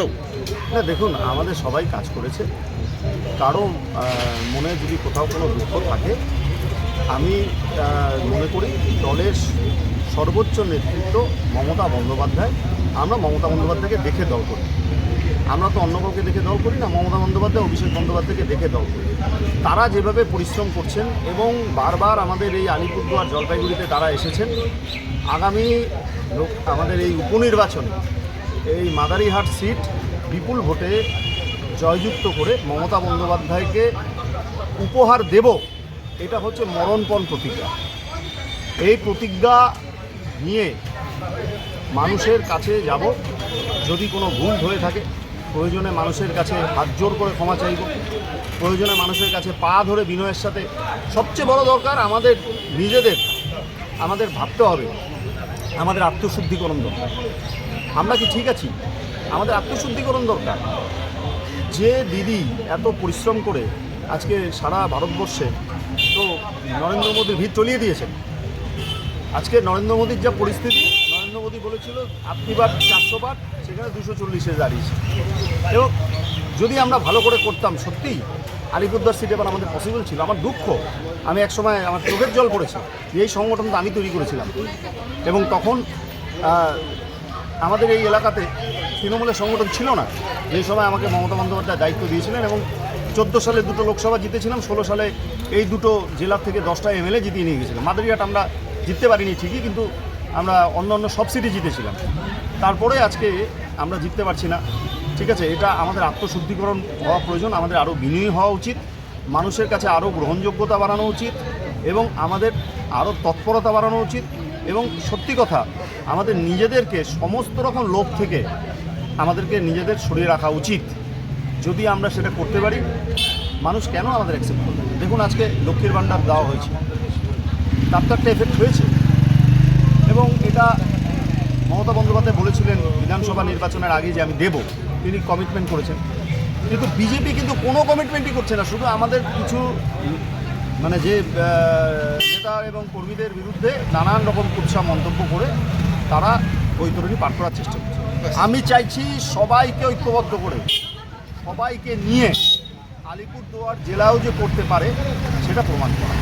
হলো? না, দেখুন, আমাদের সবাই কাজ করেছে। কারও মনে যদি কোথাও কোনো দুঃখ থাকে, আমি মনে করি দলের সর্বোচ্চ নেতৃত্ব মমতা বন্দ্যোপাধ্যায়। আমরা মমতা বন্দ্যোপাধ্যায়কে দেখে দল করি। আমরা তো অন্য কাউকে দেখে দল করি না, মমতা বন্দ্যোপাধ্যায়, অভিষেক বন্দ্যোপাধ্যায়কে দেখে দল করি। তারা যেভাবে পরিশ্রম করছেন এবং বারবার আমাদের এই আলিপুরদুয়ার জলপাইগুড়িতে তারা এসেছেন, আগামী আমাদের এই উপনির্বাচনে এই মাদারিহাট সিট বিপুল ভোটে জয়যুক্ত করে মমতা বন্দ্যোপাধ্যায়কে উপহার দেব, এটা হচ্ছে মরণপণ প্রতিজ্ঞা। এই প্রতিজ্ঞা নিয়ে মানুষের কাছে যাব, যদি কোনো ভুল হয়ে থাকে, প্রয়োজনে মানুষের কাছে হাত জোর করে ক্ষমা চাইব, প্রয়োজনে মানুষের কাছে পা ধরে বিনয়ের সাথে, সবচেয়ে বড় দরকার আমাদের নিজেদের, আমাদের ভাবতে হবে, আমাদের আত্মশুদ্ধিকরণ দরকার। আমরা কি ঠিক আছি? আমাদের আত্মশুদ্ধিকরণ দরকার। যে দিদি এত পরিশ্রম করে আজকে সারা ভারতবর্ষে তো নরেন্দ্র মোদীর ভিড় চলিয়ে দিয়েছেন। আজকে নরেন্দ্র মোদীর যা পরিস্থিতি, নরেন্দ্র মোদী বলেছিল আপনি চারশো বার, সেখানে দুশো চল্লিশে দাঁড়িয়েছে। এবং যদি আমরা ভালো করে করতাম, সত্যিই আলিপুরদার সিটে এবার আমাদের পসিবল ছিল। আমার দুঃখ, আমি এক সময় আমার চোখের জল পড়েছে। এই সংগঠনটা আমি তৈরি করেছিলাম। এবং তখন আমাদের এই এলাকাতে তৃণমূলের সংগঠন ছিল না। যে সময় আমাকে মমতা বন্দ্যোপাধ্যায় দায়িত্ব দিয়েছিলেন এবং চোদ্দ সালে দুটো লোকসভা জিতেছিলাম, ষোলো সালে এই দুটো জেলার থেকে দশটা এমএলএ জিতিয়ে নিয়ে গেছিলাম। মাদারিহাট আমরা জিততে পারিনি ঠিকই, কিন্তু আমরা অন্য অন্য সব সিটি জিতেছিলাম। তারপরে আজকে আমরা জিততে পারছি না। ঠিক আছে, এটা আমাদের আত্মশুদ্ধিকরণ হওয়া প্রয়োজন, আমাদের আরও বিনয়ী হওয়া উচিত, মানুষের কাছে আরও গ্রহণযোগ্যতা বাড়ানো উচিত এবং আমাদের আরও তৎপরতা বাড়ানো উচিত। এবং সত্যি কথা, আমাদের নিজেদেরকে সমস্ত রকম লোভ থেকে আমাদেরকে নিজেদের সরিয়ে রাখা উচিত। যদি আমরা সেটা করতে পারি, মানুষ কেন আমাদের অ্যাকসেপ্ট করবে দেখুন, আজকে লক্ষ্মীর ভাণ্ডার দেওয়া হয়েছে। তার তো একটা এফেক্ট হয়েছে। এবং এটা মমতা বন্দ্যোপাধ্যায় বলেছিলেন বিধানসভা নির্বাচনের আগে যে আমি দেব, তিনি কমিটমেন্ট করেছেন। কিন্তু বিজেপি কিন্তু কোনো কমিটমেন্টই করছে না। শুধু আমাদের কিছু মানে যে নেতা এবং কর্মীদের বিরুদ্ধে নানান রকম কুৎসা মন্তব্য করে তারা বৈতরণী পার করার চেষ্টা করছে। আমি চাইছি সবাইকে ঐক্যবদ্ধ করে সবাইকে নিয়ে আলিপুরদুয়ার জেলাও যে করতে পারে সেটা প্রমাণ করা।